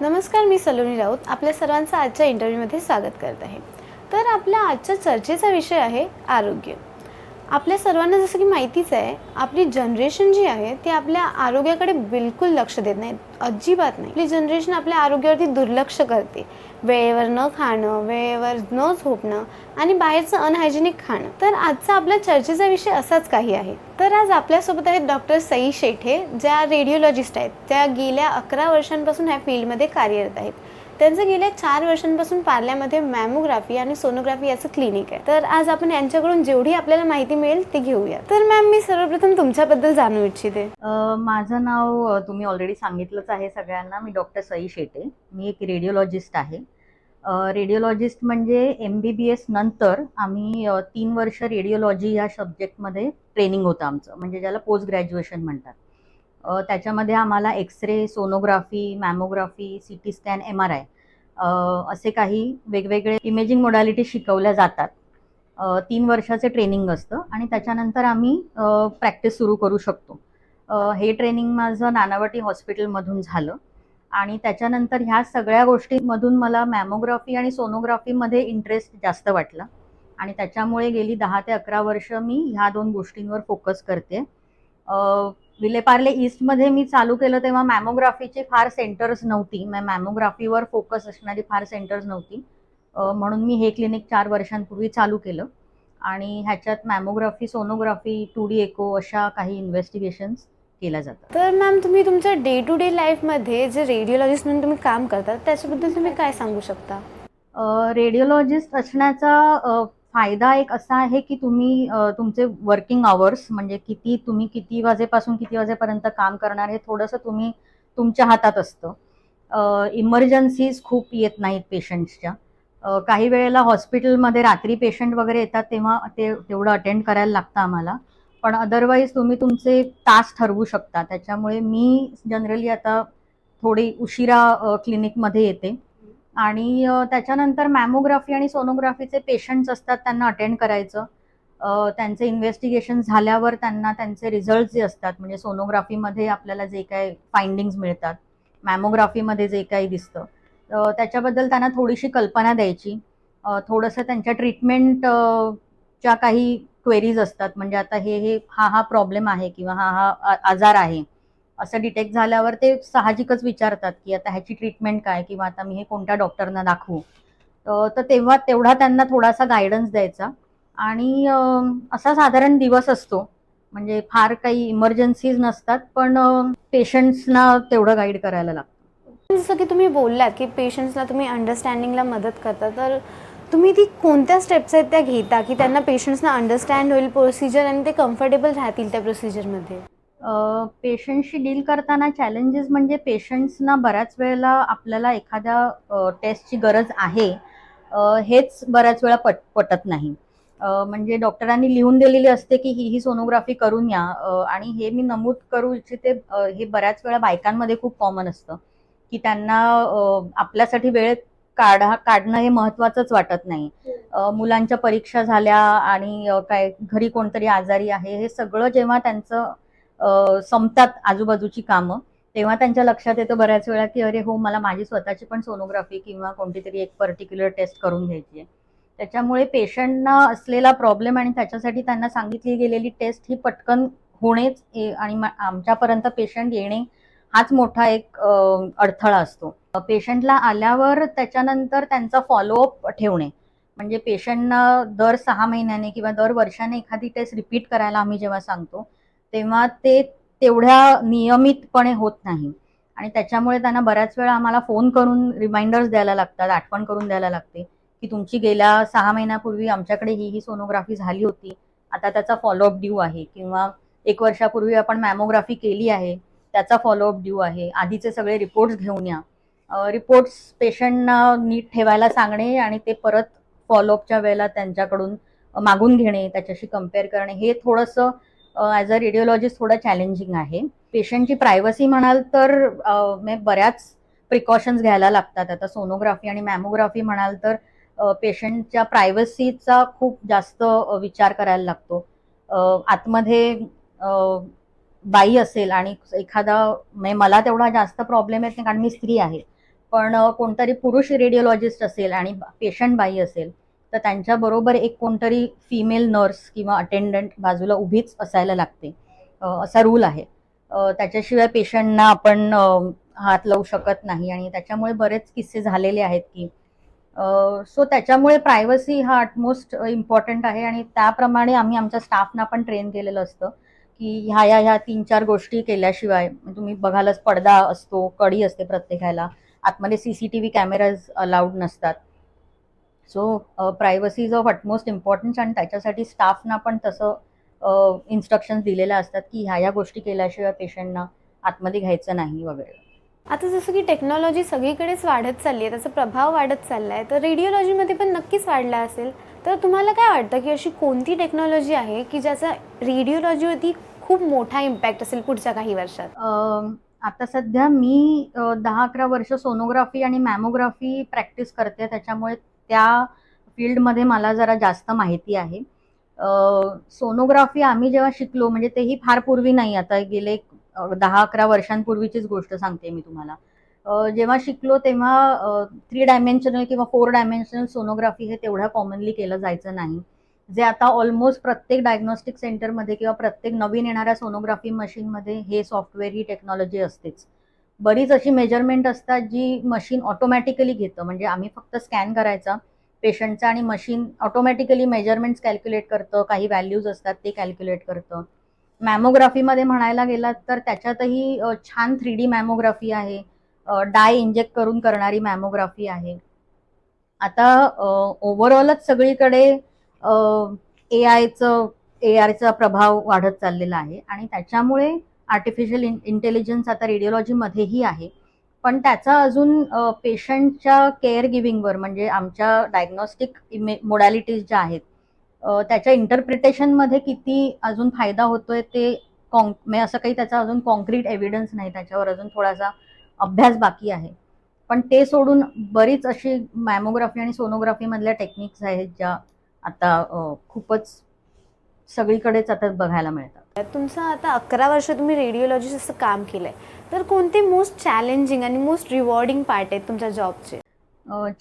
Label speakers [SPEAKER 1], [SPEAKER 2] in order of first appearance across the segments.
[SPEAKER 1] नमस्कार मी सलोनी राऊत आपल्या सर्वांचं आजच्या इंटरव्ह्यूमध्ये स्वागत करत आहे. तर आपल्या आजच्या चर्चेचा विषय आहे आरोग्य. आपल्या सर्वांना जसं की माहितीच आहे आपली जनरेशन जी आहे ती आपल्या आरोग्याकडे बिलकुल लक्ष देत नाही अजिबात नाही. आपली जनरेशन आपल्या आरोग्यावरती दुर्लक्ष करते. वेळेवर न खाणं वेळेवर न झोपणं आणि बाहेरचं अनहायजेनिक खाणं. तर आजचा आपल्या चर्चेचा विषय असाच काही आहे. तर आज आपल्यासोबत आहेत डॉक्टर सई शेठे ज्या रेडिओलॉजिस्ट आहेत. त्या गेल्या अकरा वर्षांपासून ह्या फील्डमध्ये कार्यरत आहेत. त्यांचं गेल्या चार वर्षांपासून पार्ल्यामध्ये मॅमोग्राफी आणि सोनोग्राफी याचं क्लिनिक आहे. तर आज आपण यांच्याकडून जेवढी आपल्याला माहिती मिळेल ती घेऊया. तर मॅम मी सर्वप्रथम तुमच्याबद्दल जाणू इच्छिते.
[SPEAKER 2] माझं नाव तुम्ही ऑलरेडी सांगितलंच आहे सगळ्यांना. मी डॉक्टर सई शेटे. मी एक रेडिओलॉजिस्ट आहे. रेडिओलॉजिस्ट म्हणजे एम बी बी एस नंतर आम्ही तीन वर्ष रेडिओलॉजी या सब्जेक्टमध्ये ट्रेनिंग होतं आमचं. म्हणजे ज्याला पोस्ट ग्रॅज्युएशन म्हणतात. त्याच्यामध्ये आम्हाला x ray sonography mammography C T scan M R I असे काही वेगवेगळे इमेजिंग मोडॅलिटी शिकवल्या जातात. तीन वर्षाचे ट्रेनिंग असतं आणि त्याच्यानंतर आम्ही प्रॅक्टिस सुरू करू शकतो. हे ट्रेनिंग माझं नानावटी हॉस्पिटलमधून झालं आणि त्याच्यानंतर ह्या सगळ्या गोष्टींमधून मला मॅमोग्राफी आणि सोनोग्राफीमध्ये इंटरेस्ट जास्त वाटला आणि त्याच्यामुळे गेली दहा ते अकरा वर्ष मी ह्या दोन गोष्टींवर फोकस करते. विलेपार्ले ईस्टमध्ये मी चालू केलं तेव्हा मॅमोग्राफीची फार सेंटर्स नव्हती. मॅमोग्राफीवर फोकस असणारी फार सेंटर्स नव्हती. म्हणून मी हे क्लिनिक चार वर्षांपूर्वी चालू केलं. आणि ह्याच्यात mammography sonography two D echo अशा काही इन्व्हेस्टिगेशन्स केल्या जातात.
[SPEAKER 1] तर मॅम तुम्ही तुमच्या डे टू डे लाईफमध्ये जे रेडिओलॉजिस्ट म्हणून तुम्ही काम करतात त्याच्याबद्दल तुम्ही काय सांगू शकता?
[SPEAKER 2] रेडिओलॉजिस्ट असण्याचा फायदा एक असा आहे की तुम्ही तुमचे वर्किंग आवर्स म्हणजे किती तुम्ही किती वाजेपासून किती वाजेपर्यंत काम करणार हे थोडंसं तुम्ही तुमच्या हातात असतं. इमर्जन्सीज खूप येत नाहीत पेशंट्सच्या काही वेळेला हॉस्पिटलमध्ये रात्री पेशंट वगैरे येतात तेव्हा ते तेवढं अटेंड करायला लागतं आम्हाला. पण अदरवाईज तुम्ही तुमचे तास ठरवू शकता. त्याच्यामुळे मी जनरली आता थोडी उशिरा क्लिनिकमध्ये येते. आणि त्याच्यानंतर मॅमोग्राफी आणि सोनोग्राफीचे पेशंट्स असतात त्यांना अटेंड करायचं. त्यांचे इन्व्हेस्टिगेशन झाल्यावर त्यांना त्यांचे रिझल्ट जे असतात म्हणजे सोनोग्राफीमध्ये आपल्याला जे काही फाइंडिंग्स मिळतात मॅमोग्राफीमध्ये जे काही दिसतं त्याच्याबद्दल त्यांना थोडीशी कल्पना द्यायची. थोडंसं त्यांच्या ट्रीटमेंट च्या काही क्वेरीज असतात म्हणजे आता हे हे हा हा प्रॉब्लेम आहे किंवा हा हा आ- आजार आहे. असं डिटेक्ट झाल्यावर ते साहजिकच विचारतात की आता ह्याची ट्रीटमेंट काय किंवा आता मी हे कोणत्या डॉक्टरना दाखवू? तर तेव्हा तेवढा त्यांना थोडासा गायडन्स द्यायचा. आणि असा साधारण दिवस असतो. म्हणजे फार काही इमर्जन्सीज नसतात पण पेशंट्सना तेवढं गाईड करायला लागतं.
[SPEAKER 1] जसं की तुम्ही बोललात की पेशंट्सला तुम्ही अंडरस्टँडिंगला मदत करता तर तुम्ही ती कोणत्या स्टेप्स आहेत त्या घेता की त्यांना पेशंट्सना अंडरस्टँड होईल प्रोसिजर आणि ते कम्फर्टेबल राहतील त्या प्रोसिजरमध्ये
[SPEAKER 2] पेशंटशी डील करताना चॅलेंजेस म्हणजे पेशंट्सना बऱ्याच वेळेला आपल्याला एखाद्या टेस्टची गरज आहे. हेच बऱ्याच वेळा पट पटत नाही. म्हणजे डॉक्टरांनी लिहून दिलेली असते की ही ही सोनोग्राफी करून या. आणि हे मी नमूद करू इच्छिते हे बऱ्याच वेळा बायकांमध्ये खूप कॉमन असतं. की त्यांना आपल्यासाठी वेळ काढा काढणं हे महत्त्वाचंच वाटत नाही. मुलांच्या परीक्षा झाल्या आणि काय घरी कोणतरी आजारी आहे हे सगळं जेव्हा त्यांचं संपतात आजूबाजूची कामं तेव्हा त्यांच्या लक्षात येतं बऱ्याच वेळा की अरे हो मला माझी स्वतःची पण सोनोग्राफी किंवा कोणती तरी एक पर्टिक्युलर टेस्ट करून घ्यायची आहे. त्याच्यामुळे पेशंटना असलेला प्रॉब्लेम आणि त्याच्यासाठी त्यांना सांगितली गेलेली टेस्ट ही पटकन होणेच आणि आमच्यापर्यंत पेशंट येणे हाच मोठा एक अडथळा असतो. पेशंटला आल्यावर त्याच्यानंतर त्यांचा फॉलोअप ठेवणे. म्हणजे पेशंटना दर सहा महिन्याने किंवा दर वर्षाने एखादी टेस्ट रिपीट करायला आम्ही जेव्हा सांगतो तेव्हा ते तेवढ्या नियमितपणे होत नाही. आणि त्याच्यामुळे त्यांना बऱ्याच वेळा आम्हाला फोन करून रिमाइंडर्स द्यायला लागतात आठवण करून द्यायला लागते की तुमची गेल्या सहा महिन्यापूर्वी आमच्याकडे ही ही सोनोग्राफी झाली होती. आता त्याचा फॉलोअप ड्यू आहे किंवा एक वर्षापूर्वी आपण मॅमोग्राफी केली आहे त्याचा फॉलोअप ड्यू आहे. आधीचे सगळे रिपोर्ट्स घेऊन या. रिपोर्ट्स पेशंटना नीट ठेवायला सांगणे आणि ते परत फॉलोअपच्या वेळेला त्यांच्याकडून मागून घेणे त्याच्याशी कंपेअर करणे हे थोडंसं ॲज अ रेडिओलॉजिस्ट थोडं चॅलेंजिंग आहे. पेशंटची प्रायव्हसी म्हणाल तर बऱ्याच प्रिकॉशन्स घ्यायला लागतात. आता सोनोग्राफी आणि मॅमोग्राफी म्हणाल तर पेशंटच्या प्रायव्हसीचा खूप जास्त विचार करायला लागतो. आतमध्ये बाई असेल आणि एखादा म्हणजे मला तेवढा जास्त प्रॉब्लेम येत नाही कारण मी स्त्री आहे. पण कोणतरी पुरुष रेडिओलॉजिस्ट असेल आणि पेशंट बाई असेल तर त्यांच्याबरोबर एक कोणतरी फिमेल नर्स किंवा अटेंडंट बाजूला उभीच असायला लागते. असा रूल आहे. त्याच्याशिवाय पेशंटना आपण हात लावू शकत नाही आणि त्याच्यामुळे बरेच किस्से झालेले आहेत की सो त्याच्यामुळे प्रायव्हसी हा अटमोस्ट इम्पॉर्टंट आहे आणि त्याप्रमाणे आम्ही आमच्या स्टाफना पण ट्रेन केलेलं असतं की ह्या ह्या ह्या तीन चार गोष्टी केल्याशिवाय तुम्ही बघालच पडदा असतो कडी असते प्रत्येकाला. आतमध्ये C C T V cameras allowed नसतात. So privacy is of utmost importance आणि त्याच्यासाठी स्टाफना पण तसं इन्स्ट्रक्शन्स दिलेल्या असतात की ह्या ह्या गोष्टी केल्याशिवाय पेशंटना आतमध्ये घ्यायचं नाही वगैरे.
[SPEAKER 1] आता जसं की टेक्नॉलॉजी सगळीकडेच वाढत चालली आहे त्याचा प्रभाव वाढत चालला आहे तर रेडिओलॉजीमध्ये पण नक्कीच वाढला असेल. तर तुम्हाला काय वाटतं की अशी कोणती टेक्नॉलॉजी आहे की ज्याचा रेडिओलॉजीवरती खूप मोठा इम्पॅक्ट असेल पुढच्या काही वर्षात?
[SPEAKER 2] आता सध्या मी दहा अकरा वर्ष सोनोग्राफी आणि मॅमोग्राफी प्रॅक्टिस करते त्याच्यामुळे त्या फील्डमध्ये मला जरा जास्त माहिती आहे. सोनोग्राफी आम्ही जेव्हा शिकलो म्हणजे तेही फार पूर्वी नाही आता गेले दहा अकरा वर्षांपूर्वीचीच गोष्ट सांगते मी तुम्हाला. जेव्हा शिकलो तेव्हा थ्री डायमेन्शनल किंवा फोर डायमेन्शनल सोनोग्राफी हे तेवढ्या कॉमनली केलं जायचं नाही. जे आता ऑलमोस्ट प्रत्येक डायग्नोस्टिक सेंटरमध्ये किंवा प्रत्येक नवीन येणाऱ्या सोनोग्राफी मशीनमध्ये हे सॉफ्टवेअर ही टेक्नॉलॉजी असतेच. बरीच अशी मेजरमेंट असतात जी मशीन ऑटोमॅटिकली घेतं. म्हणजे आम्ही फक्त स्कॅन करायचा पेशंटचा आणि मशीन ऑटोमॅटिकली मेजरमेंट्स कॅल्क्युलेट करतं काही व्हॅल्यूज असतात ते कॅल्क्युलेट करतं. मॅमोग्राफीमध्ये म्हणायला गेलात तर त्याच्यातही छान थ्री डी मॅमोग्राफी आहे. डाय इंजेक्ट करून करणारी मॅमोग्राफी आहे. आता ओव्हरऑलच सगळीकडे ए आयचं ए आयचा प्रभाव वाढत चाललेला आहे. आणि त्याच्यामुळे आर्टिफिशियल इन इंटेलिजन्स आता रेडिओलॉजीमध्येही आहे. पण त्याचा अजून पेशंटच्या केअर गिविंगवर म्हणजे आमच्या डायग्नॉस्टिक इमे मोडॅलिटीज ज्या आहेत त्याच्या इंटरप्रिटेशनमध्ये किती अजून फायदा होतोय ते कॉन म्हणजे असं काही त्याचा अजून कॉन्क्रीट एव्हिडन्स नाही त्याच्यावर अजून थोडासा अभ्यास बाकी आहे. पण ते सोडून बरीच अशी मॅमोग्राफी आणि सोनोग्राफीमधल्या टेक्निक्स आहेत ज्या आता खूपच सगळीकडेच आता बघायला मिळतात.
[SPEAKER 1] तुमचं आता अकरा वर्ष तुम्ही रेडिओलॉजिस्ट असं काम केलंय. तर कोणते मोस्ट चॅलेंजिंग आणि मोस्ट रिवॉर्डिंग पार्ट आहेत तुमच्या जॉबचे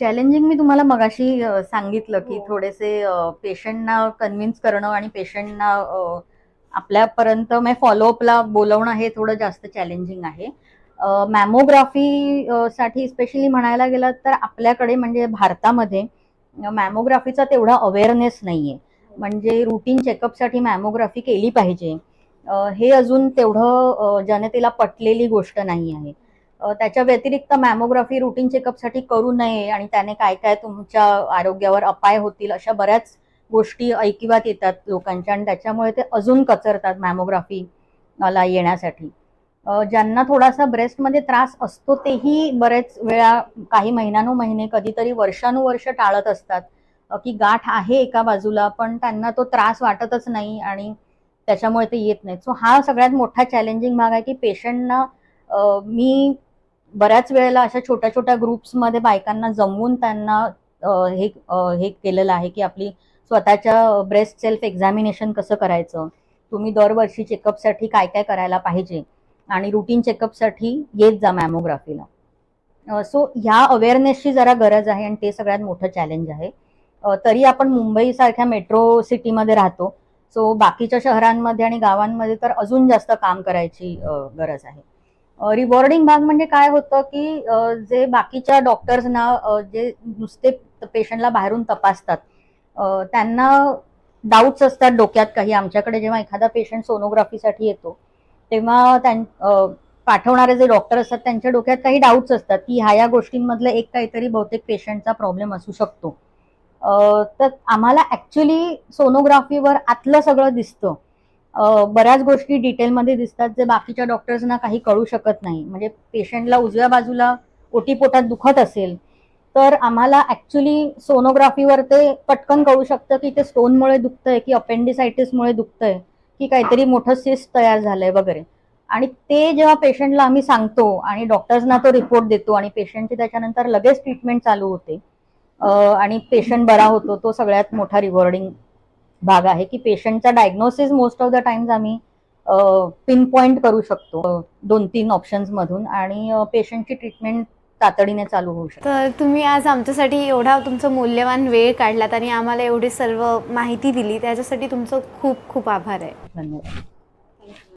[SPEAKER 2] चॅलेंजिंग मी तुम्हाला मगाशी सांगितलं की
[SPEAKER 1] हो.
[SPEAKER 2] थोडेसे पेशंटना कन्व्हिन्स करणं आणि पेशंटना आपल्यापर्यंत म्हणजे फॉलोअपला बोलवणं हे थोडं जास्त चॅलेंजिंग आहे. मॅमोग्राफी साठी स्पेशली म्हणायला गेलं तर आपल्याकडे म्हणजे भारतामध्ये मॅमोग्राफीचा तेवढा अवेअरनेस नाहीये. म्हणजे रुटीन चेकअपसाठी मॅमोग्राफी केली पाहिजे. हे अजून तेवढं जनतेला पटलेली गोष्ट नाही आहे. त्याच्या व्यतिरिक्त मॅमोग्राफी रुटीन चेकअपसाठी करू नये आणि त्याने काय काय तुमच्या आरोग्यावर अपाय होतील अशा बऱ्याच गोष्टी ऐकिवात येतात लोकांच्या आणि त्याच्यामुळे ते अजून कचरतात मॅमोग्राफीला येण्यासाठी. ज्यांना थोडासा ब्रेस्टमध्ये त्रास असतो तेही बरेच वेळा काही महिन्यानो महिने कधीतरी वर्षानुवर्ष टाळत असतात. की गाठ आहे एका बाजूला पण त्यांना तो त्रास वाटतच नाही आणि त्याच्यामुळे ते येत नाहीत. सो हा सगळ्यात मोठा चॅलेंजिंग भाग आहे की पेशंटना मी बऱ्याच वेळेला अशा छोट्या छोट्या ग्रुप्समध्ये बायकांना जमवून त्यांना हे हे केलेलं आहे की आपली स्वतःच्या ब्रेस्ट सेल्फ एक्झामिनेशन कसं करायचं? तुम्ही दरवर्षी चेकअपसाठी काय काय करायला पाहिजे? आणि रुटीन चेकअपसाठी येत जा मॅमोग्राफीला सो ह्या अवेअरनेसची जरा गरज आहे आणि ते सगळ्यात मोठं चॅलेंज आहे. तरी आपण मुंबईसारख्या मेट्रो सिटीमध्ये राहतो. सो बाकीच्या शहरांमध्ये आणि गावांमध्ये तर अजून जास्त काम करायची गरज आहे. रिवॉर्डिंग भाग म्हणजे काय होतं की जे बाकीच्या डॉक्टर्सना जे नुसते पेशंटला बाहेरून तपासतात त्यांना डाऊट्स असतात डोक्यात काही. आमच्याकडे जेव्हा एखादा पेशंट सोनोग्राफीसाठी येतो तेव्हा त्यां पाठवणारे जे डॉक्टर असतात त्यांच्या डोक्यात काही डाऊट्स असतात की ह्या या गोष्टींमधलं एक काहीतरी बहुतेक पेशंटचा प्रॉब्लेम असू शकतो. तर आम्हाला ॲक्च्युली सोनोग्राफीवर आतलं सगळं दिसतं. बऱ्याच गोष्टी डिटेलमध्ये दिसतात जे बाकीच्या डॉक्टर्सना काही कळू शकत नाही. म्हणजे पेशंटला उजव्या बाजूला ओटीपोटात दुखत असेल तर आम्हाला ॲक्च्युली सोनोग्राफीवर ते पटकन कळू शकतं की ते स्टोनमुळे दुखतंय की अपेंडिसायटिसमुळे दुखतंय की काहीतरी मोठं सिस्ट तयार झालंय वगैरे. आणि ते जेव्हा पेशंटला आम्ही सांगतो आणि डॉक्टर्सना तो रिपोर्ट देतो आणि पेशंटची त्याच्यानंतर लगेच ट्रीटमेंट चालू होते आणि पेशंट बरा होतो तो सगळ्यात मोठा रिवॉर्डिंग भाग आहे की पेशंटचा diagnosis most of the times आम्ही पिन पॉइंट करू शकतो दोन तीन ऑप्शन्स मधून आणि पेशंटची ट्रीटमेंट तातडीने चालू होऊ शकतं.
[SPEAKER 1] तर तुम्ही आज आमच्यासाठी एवढा तुमचा मूल्यवान वेळ काढलात आणि आम्हाला एवढी सर्व माहिती दिली त्याच्यासाठी तुमचं खूप खूप आभार आहे.
[SPEAKER 2] धन्यवाद.